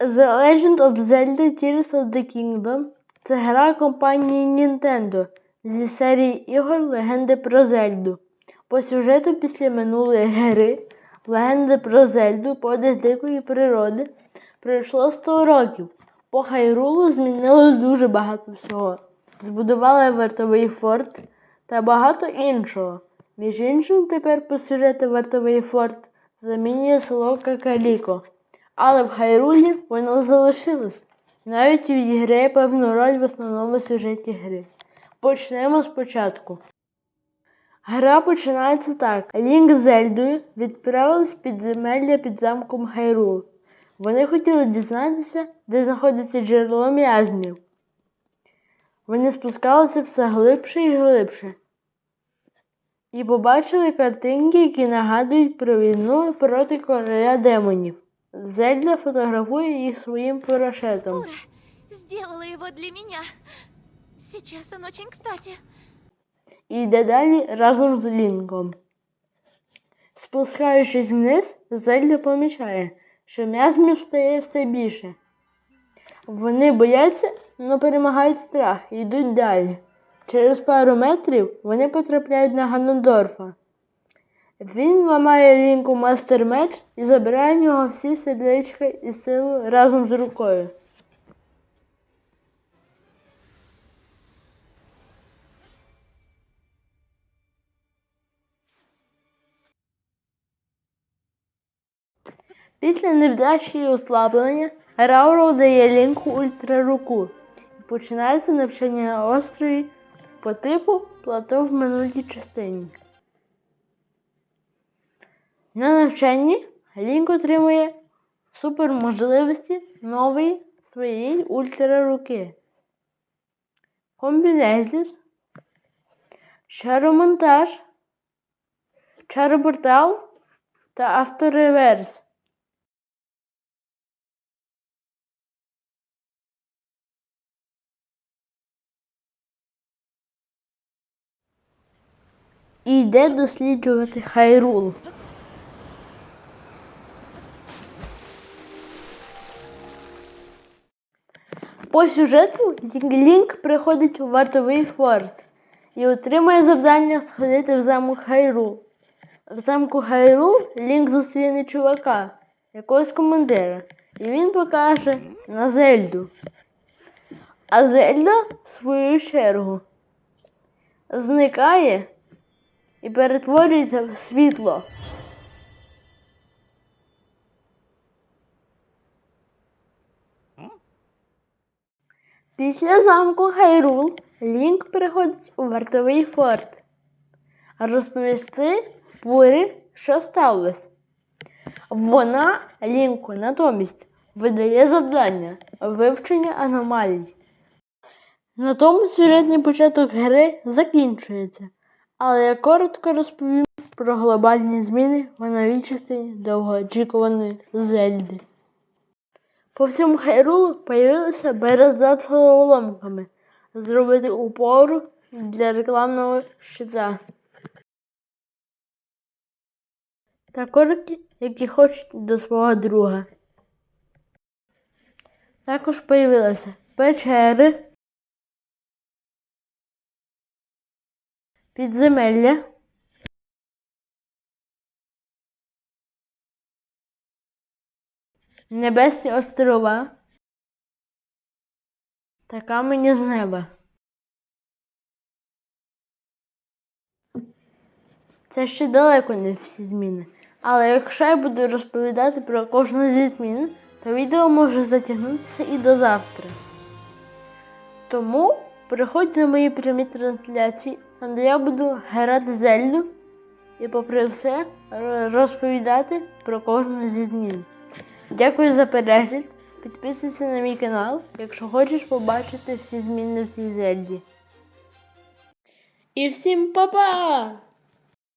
The Legend of Zelda Tears of the Kingdom це гра компанії Nintendo зі серії ігор Легенди про Зельду. По сюжету після минулої гри Легенди про Зельду подих дикої природи пройшло 100 років. По Хайрулу змінилось дуже багато всього. Збудували вартовий форт та багато іншого. Між іншим, тепер по сюжету вартовий форт замінює село Какаліко. Але в Хайрулі воно залишилось. Навіть відіграє певну роль в основному сюжеті гри. Почнемо спочатку. Гра починається так. Лінк з Зельдою відправились підземелля під замком Хайрул. Вони хотіли дізнатися, де знаходиться джерело м'язмів. Вони спускалися все глибше і глибше. І побачили картинки, які нагадують про війну проти короля демонів. Зельда фотографує їх своїм парашетом. Ура! Сделала его для меня. Сейчас он очень кстати. і йде далі разом з Лінком. Спускаючись вниз, Зельда помічає, що м'язмів стає все більше. Вони бояться, але перемагають страх і йдуть далі. Через пару метрів вони потрапляють на Ганодорфа. Він ламає лінку мастер меч і забирає в нього всі сердечка і силу разом з рукою. Після невдачі і ослаблення Рауро дає лінку ультраруку і починається навчання на острові по типу плато в минулій частині. На навчанні Лінк отримує суперможливості нової своєї ультраруки. Комбінезіс, чаромонтаж, чаропортал та автореверс. і йде досліджувати Хайрул. По сюжету Лінк приходить у вартовий форт і отримує завдання сходити в замок Хайрул. В замку Хайрул Лінк зустріне чувака, якогось командира, і він покаже на Зельду. А Зельда, в свою чергу, зникає і перетворюється в світло. Після замку Хайрул Лінк переходить у вартовий форт. Розповісти Пурі, що сталося. Вона Лінку натомість видає завдання вивчення аномалій. На тому сюжетний початок гри закінчується. Але я коротко розповім про глобальні зміни в новій частині довгоочікуваної Зельди. По всьому Хайрулу появилися березда з головоломками зробити упору для рекламного щита. Та корки, які хочуть до свого друга. Також появилися печери. підземелля, небесні острова та камені з неба. Це ще далеко не всі зміни. Але якщо я буду розповідати про кожну зі змін, то відео може затягнутися і до завтра. Тому приходь на мої прямі трансляції де я буду грати Зельду і, попри все, розповідати про кожну зі змін. Дякую за перегляд. Підписуйся на мій канал, якщо хочеш побачити всі зміни в цій Зельді. І всім па-па!